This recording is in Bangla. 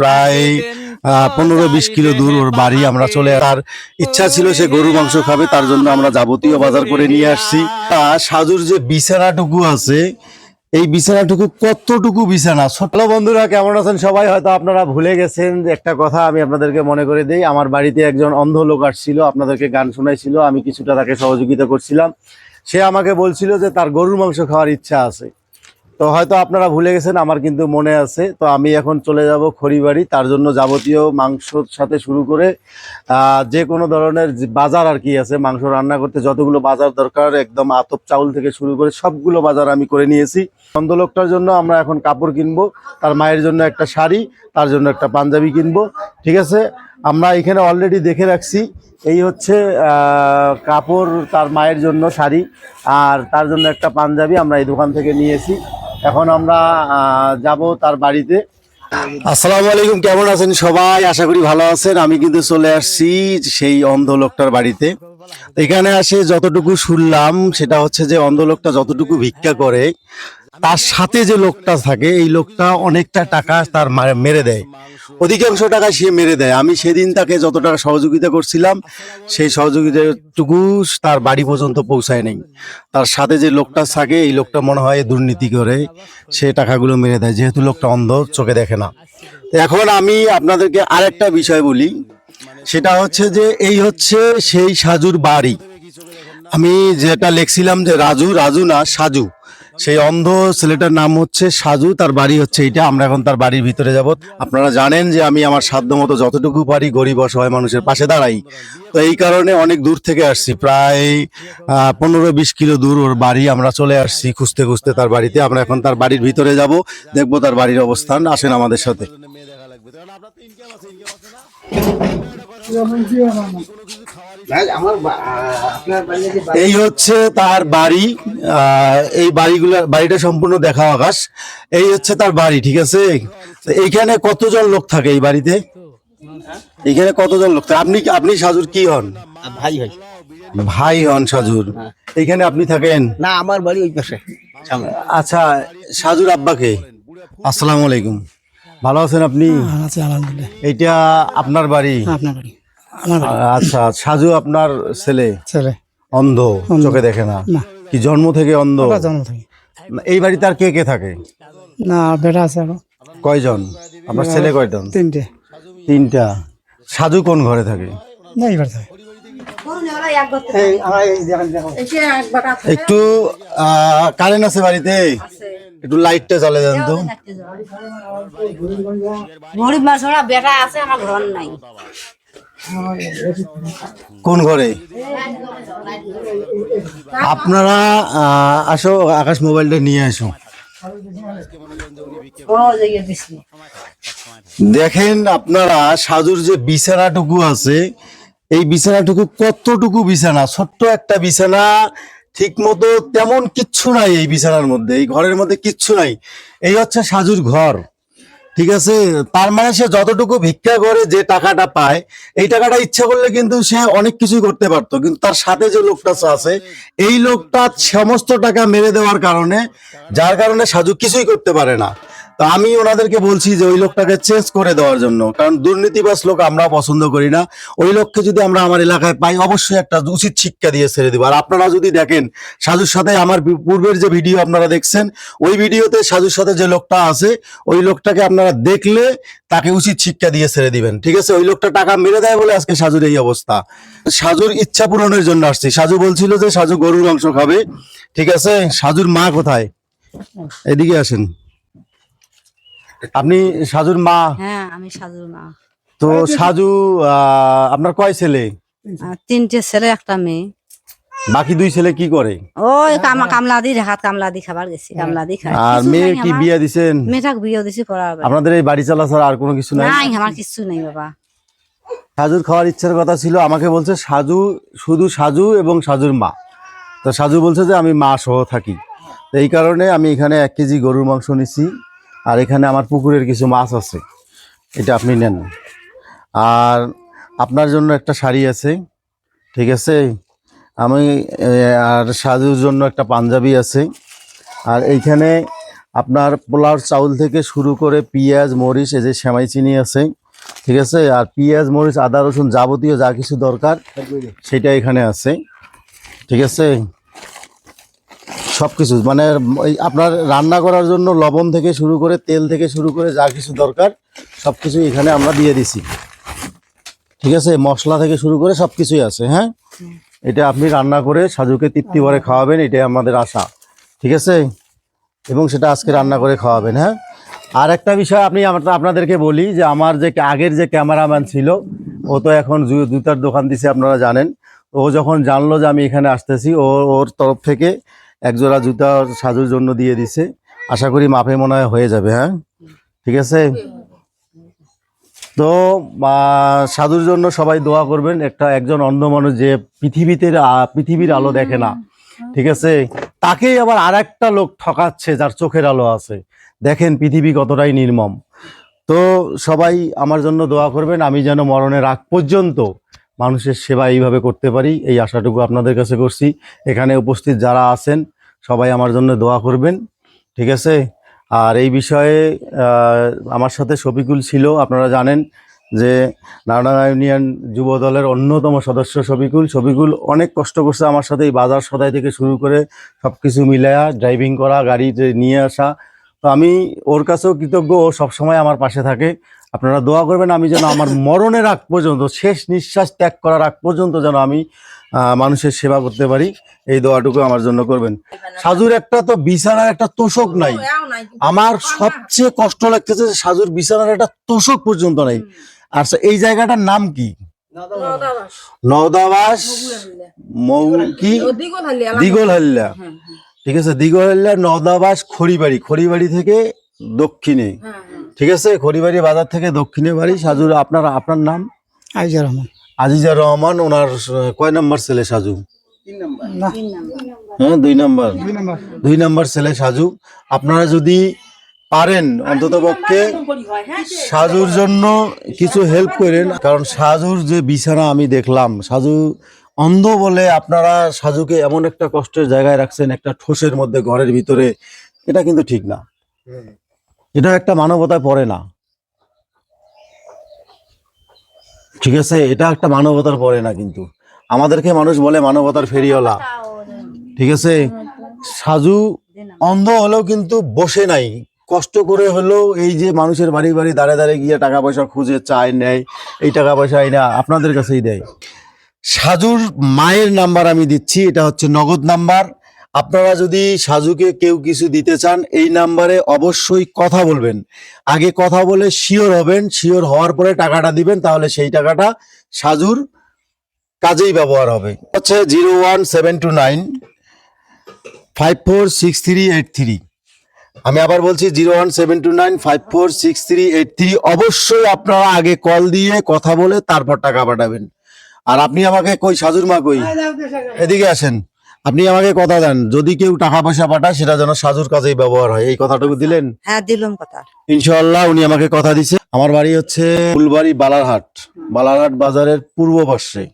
প্রায় পনেরো বিশ কিলো দূর ওর বাড়ি আমরা চলে তার ইচ্ছা ছিল সে গরু মাংস খাবে তার জন্য আমরা যাবতীয় বাজার করে নিয়ে আসছি। তা সাজুর যে বিছানাটুকু আছে এই বিছানাটুকু কতটুকু বিছানা? ছোট বন্ধুরা কেমন আছেন সবাই? হয়তো আপনারা ভুলে গেছেন যে একটা কথা আমি আপনাদেরকে মনে করে দিই। আমার বাড়িতে একজন অন্ধ লোক আসছিল আপনাদেরকে গান শোনাইছিল আমি কিছুটা তাকে সহযোগিতা করছিলাম। সে আমাকে বলছিল যে তার গরুর মাংস খাওয়ার ইচ্ছা আছে। তো হয়তো আপনারা ভুলে গেছেন, আমার কিন্তু মনে আছে। তো আমি এখন চলে যাব খড়িবাড়ি, তার জন্য যাবতীয় মাংসর সাথে শুরু করে যে কোনো ধরনের বাজার আর কি আছে, মাংস রান্না করতে যতগুলো বাজার দরকার, একদম আতপ চাউল থেকে শুরু করে সবগুলো বাজার আমি করে নিয়েছি। অন্ধ লোকটার জন্য আমরা এখন কাপড় কিনবো, তার মায়ের জন্য একটা শাড়ি, তার জন্য একটা পাঞ্জাবি কিনবো, ঠিক আছে? আমরা এখানে অলরেডি দেখে রাখছি, এই হচ্ছে কাপড় তার মায়ের জন্য শাড়ি, আর তার জন্য একটা পাঞ্জাবি আমরা এই দোকান থেকে নিয়েছি। এখন আমরা যাব তার বাড়িতে। আসসালামু আলাইকুম, কেমন আছেন সবাই? আশা করি ভালো আছেন। আমি কিন্তু চলে আসছি সেই অন্ধ লোকটার বাড়িতে। এখানে আসে যতটুকু শুনলাম, সেটা হচ্ছে যে অন্ধ লোকটা যতটুকু ভিক্ষা করে তার সাথে যে লোকটা থাকে, এই লোকটা অনেকটা টাকা তার মেরে দেয়। অধিকাংশ টাকা সে মেরে দেয়। আমি সেদিন তাকে যত টাকা সহযোগিতা করছিলাম, সেই সহযোগিতাটুকু তার বাড়ি পর্যন্ত পৌঁছায় নেই। তার সাথে যে লোকটা থাকে, এই লোকটা মনে হয় দুর্নীতি করে, সে টাকাগুলো মেরে দেয়। যেহেতু লোকটা অন্ধ, চোখে দেখে না। এখন আমি আপনাদেরকে আরেকটা বিষয় বলি। সেটা হচ্ছে যে, এই হচ্ছে সেই সাজুর বাড়ি। আমি যেটা লিখছিলাম যে, রাজু রাজু না, সাজু। সেই অন্ধ ছেলেটার নাম হচ্ছে সাজু, তার বাড়ি হচ্ছে এটা আমরা এখন তার বাড়ির ভিতরে যাব। আপনারা জানেন যে আমি আমার সাধ্য মতো যতটুকু পারি গরিব অসহায় মানুষের পাশে দাঁড়াই। তো এই কারণে অনেক দূর থেকে আসছি, প্রায় পনেরো বিশ কিলো দূর ওর বাড়ি আমরা চলে আসছি খুঁজতে খুঁজতে তার বাড়িতে। আমরা এখন তার বাড়ির ভিতরে যাব, দেখব তার বাড়ির অবস্থান, আসেন আমাদের সাথে। এই হচ্ছে তার বাড়ি। এই বাড়িগুলো বাড়িটা সম্পূর্ণ দেখা আকাশ। এই হচ্ছে তার বাড়ি ঠিক আছে? এইখানে কতজন লোক থাকে এই বাড়িতে? এখানে কতজন লোক থাকে? আপনি আপনি সাজুর কি হন? ভাই ভাই ভাই হন সাজুর। এখানে আপনি থাকেন? না আমার বাড়ি ওই পাশে আচ্ছা সাজুর আব্বাকে আসসালামু আলাইকুম। ভালো আছেন আপনি? আছে আলহামদুলিল্লাহ। এইটা আপনার বাড়ি? আপনার বাড়ি। আচ্ছা সাজু আপনার ছেলে? ছেলে। অন্ধ চোখে দেখে না। কি জন্ম থেকে অন্ধ? জন্ম থেকে। এই বাড়িতে আর কে কে থাকে? না বেটা আছে কয়জন? আপনার ছেলে কয়জন? তিনটে। তিনটা। সাজু কোন ঘরে থাকে? না এইবার থাকে। একটু কারেন্ট আছে বাড়িতে? একটু লাইটটা জ্বালে দেন তো। গরিব মানুষ বেটা আছে আমার ঘর নাই। কোন ঘরে? আপনারা আসো, আকাশ মোবাইলটা নিয়ে আসো। দেখেন আপনারা, সাজুর যে বিছানাটুকু আছে, এই বিছানাটুকু কতটুকু বিছানা? ছোট্ট একটা বিছানা ঠিক মতো তেমন কিচ্ছু নাই এই বিছানার মধ্যে, এই ঘরের মধ্যে কিচ্ছু নাই। এই হচ্ছে সাজুর ঘর। ঠিক আছে? তার মানে সে যতটুকু ভিক্ষা করে যে টাকাটা পায়, এই টাকাটা ইচ্ছা করলে কিন্তু সে অনেক কিছুই করতে পারতো। কিন্তু তার সাথে যে লোকটা আছে, এই লোকটা সমস্ত টাকা মেরে দেওয়ার কারণে, যার কারণে সাজু কিছুই করতে পারে না। তো আমি ওনাদেরকে বলছি যে ওই লোকটাকে চেঞ্জ করে দেওয়ার জন্য। কারণ দুর্নীতিবাজ লোক আমরা পছন্দ করি না। ওই লোককে যদি আমরা আমার এলাকায় পাই, অবশ্যই একটা উচিত শিক্ষা দিয়ে ছেড়ে দিব। আর আপনারা যদি দেখেন, সাজুর সাথে আমার পূর্বের যে ভিডিও আপনারা দেখছেন, ওই ভিডিওতে সাজুর সাথে যে লোকটা আছে, ওই লোকটাকে আপনারা দেখলে তাকে উচিত শিক্ষা দিয়ে ছেড়ে দিবেন। ঠিক আছে? ওই লোকটা টাকা মেরে দেয় বলে আজকে সাজুর এই অবস্থা। সাজুর ইচ্ছা পূরণের জন্য আসছি। সাজু বলছিল যে সাজু গরুর মাংস খাবে। ঠিক আছে? সাজুর মা কোথায়? এদিকে আসেন। আপনি সাজুর মা? হ্যাঁ আমি সাজু না তো সাজু আপনার কয় ছেলে? তিনটে ছেলে একটা মেয়ে। বাকি দুই ছেলে কি করে? ওই কামা কামলা দি ঢাকাত কামলা দি খাবার গেছি কামলা দি খাই আর মেয়ে কি বিয়ে দিছেন? মেয়েটাকে বিয়ে দিছি পড়ার আপনাদের এই বাড়ি চালা ছাড়া আর কোনো কিছু নাই? নাই আমার কিছু নেই বাবা। সাজুর খাওয়ার ইচ্ছার কথা ছিল আমাকে বলছে সাজু শুধু সাজু এবং সাজুর মা। তো সাজু বলছে যে আমি মা সহ থাকি। এই কারণে আমি এখানে এক কেজি গরুর মাংস নিছি। আর এখানে আমার পুকুরের কিছু মাছ আছে। এটা আপনি নেন। আর আপনার জন্য একটা শাড়ি আছে ঠিক আছে? আমি আর সাজুর জন্য একটা পাঞ্জাবি আছে। আর এইখানে আপনার পোলার চাউল থেকে শুরু করে পেঁয়াজ মরিচ এই যে সেমাই চিনি আছে ঠিক আছে? আর পেঁয়াজ মরিচ আদা রসুন যাবতীয় যা কিছু দরকার সেটা এখানে আছে ঠিক আছে? সব কিছু মানে আপনার রান্না করার জন্য লবণ থেকে শুরু করে তেল থেকে শুরু করে যা কিছু দরকার সব কিছু এখানে আমরা দিয়ে দিছি। ঠিক আছে? মশলা থেকে শুরু করে সব কিছুই আছে হ্যাঁ? এটা আপনি রান্না করে সাজুকে তৃপ্তি ভরে খাওয়াবেন, এটাই আমাদের আশা। ঠিক আছে? এবং সেটা আজকে রান্না করে খাওয়াবেন হ্যাঁ? আর একটা বিষয় আপনি আপনাদেরকে বলি যে আমার যে আগের যে ক্যামেরাম্যান ছিল, ও তো এখন জুতার দোকান দিছে, আপনারা জানেন। ও যখন জানলো যে আমি এখানে আসতেছি, ও, ওর তরফ থেকে একজোড়া জুতা সাজুর জন্য দিয়ে দিছে। আশা করি মাপে মনে হয় হয়ে যাবে হ্যাঁ? ঠিক আছে? তো সাধুর জন্য সবাই দোয়া করবেন। একটা একজন অন্ধ মানুষ যে পৃথিবীতে পৃথিবীর আলো দেখে না। ঠিক আছে? তাকেই আবার আর একটা লোক ঠকাচ্ছে যার চোখের আলো আছে। দেখেন পৃথিবী কতটাই নির্মম। তো সবাই আমার জন্য দোয়া করবেন। আমি যেন মরণের আগ পর্যন্ত মানুষের সেবা এইভাবে করতে পারি, এই আশাটুকু আপনাদের কাছে করছি। এখানে উপস্থিত যারা আছেন, সবাই আমার জন্য দোয়া করবেন, ঠিক আছে? আর এই বিষয়ে আমার সাথে শফিকুল ছিল, আপনারা জানেন যে নারায়ণা ইউনিয়ন যুব দলের অন্যতম সদস্য শফিকুল। শফিকুল অনেক কষ্ট করছে আমার সাথে, এই বাজার সদাই থেকে শুরু করে সব কিছু মিলায়া ড্রাইভিং করা গাড়ি যে নিয়ে আসা। তো আমি ওর কাছেও কৃতজ্ঞ, ও সবসময় আমার পাশে থাকে। আপনারা দোয়া করবেন আমি যেন আমার মরণের আগ পর্যন্ত শেষ নিঃশ্বাস ত্যাগ করার আগ পর্যন্ত যেন আমি মানুষের সেবা করতে পারি। এই দোয়াটুকু আমার জন্য করবেন। সাজুর একটা তো বিছানার একটা তোষক নাই। আমার সবচেয়ে কষ্ট লাগতেছে যে সাজুর বিছানার একটা তোষক পর্যন্ত নাই। আচ্ছা এই জায়গাটার নাম কি? নওদাবাস। মৌ কি? দিগল হাল্লা ঠিক আছে দিগল হাল্লা নওদাবাস খড়িবাড়ি। খড়িবাড়ি থেকে দক্ষিণে। ঠিক আছে খড়িবাড়ি বাজার থেকে দক্ষিণে বাড়ি। সাজুর আপনার আপনার নাম? আইজার রহমান। আজিজা রহমান ওনার কয় নাম্বার ছেলে সাজু? হ্যাঁ দুই নাম্বার। দুই নাম্বার। ছেলে সাজু। আপনারা যদি পারেন অন্তত পক্ষে সাজুর জন্য কিছু হেল্প করেন কারণ সাজুর যে বিছানা আমি দেখলাম সাজু অন্ধ বলে আপনারা সাজুকে এমন একটা কষ্টের জায়গায় রাখছেন একটা ঠোসের মধ্যে ঘরের ভিতরে এটা কিন্তু ঠিক না। এটা একটা মানবতায় পড়ে না। ঠিক আছে? এটা একটা মানবতার পড়ে না কিন্তু। আমাদেরকে মানুষ বলে মানবতার ফেরিওয়ালা। ঠিক আছে? সাজু অন্ধ হলেও কিন্তু বসে নাই। কষ্ট করে হলেও এই যে মানুষের বাড়ি বাড়ি দাঁড়ে দাঁড়িয়ে গিয়ে টাকা পয়সা খুঁজে চায়, নেয়, এই টাকা পয়সা না আপনাদের কাছেই দেয়। সাজুর মায়ের নাম্বার আমি দিচ্ছি, এটা হচ্ছে নগদ নাম্বার। আপনারা যদি সাজুকে কেউ কিছু দিতে চান এই নাম্বারে অবশ্যই কথা বলবেন। আগে কথা বলে শিওর হবেন শিওর হওয়ার পরে টাকাটা দিবেন তাহলে সেই টাকাটা সাজুর কাজেই ব্যবহার হবে। হচ্ছে zero one seven two nine five four six three eight three. আমি আবার বলছি zero one seven two nine five four six three eight three. অবশ্যই আপনারা আগে কল দিয়ে কথা বলে তারপর টাকা পাঠাবেন। আর আপনি আমাকে কই সাজুর মা কই? এদিকে আসেন। আপনি আমাকে কথা দেন। যদি কেউ টাকা পয়সা পাঠায় সেটা যেন সাজুর কাজেই ব্যবহার হয়। এই কথাটুকু দিলেন? হ্যাঁ দিলাম কথা। ইনশাআল্লাহ উনি আমাকে কথা দিছে আমার বাড়ি হচ্ছে ফুলবাড়ি বালারহাট। বালারহাট বাজারের পূর্ব পার্শ্বে